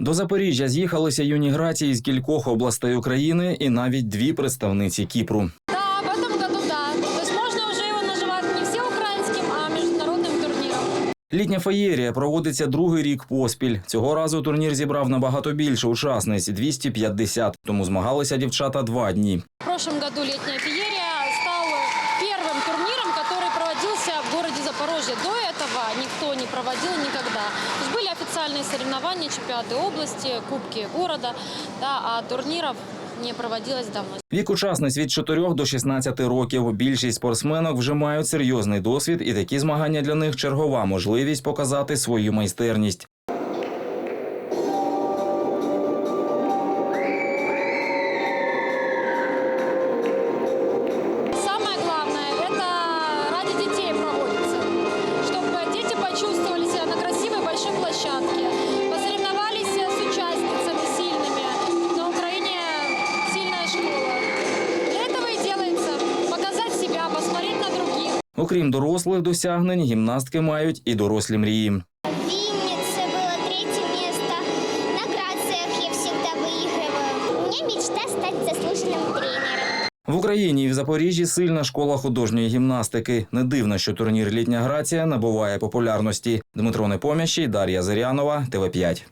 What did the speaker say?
До Запоріжжя з'їхалися юні грації з кількох областей України і навіть дві представниці Кіпру. Да, в этом году да. То есть можно уже его называть не всеукраинским, а международным турниром. Літня феєрія проводиться другий рік поспіль. Цього разу турнір зібрав набагато більше учасниць 250, тому змагалися дівчата два дні. В прошлом году летняя феерия стал первым турниром, который проводился в городе Запорожье. До этого никто не проводил никогда. То есть были официальные соревнования, чемпионаты области, кубки города, да, а турниров не проводилось давно. Вік учасниць від 4 до 16 років. Більшість спортсменок вже мають серйозний досвід, і такі змагання для них чергова можливість показати свою майстерність. Окрім дорослих досягнень, гімнастки мають і дорослі мрії. В Виннице было третье место. На грациях я всегда выигрываю. У меня мечта стать заслуженным тренером. В Україні і в Запоріжжі сильна школа художньої гімнастики. Не дивно, що турнір Літня грація набуває популярності. Дмитро Непомящий, Дар'я Зирянова, ТВ 5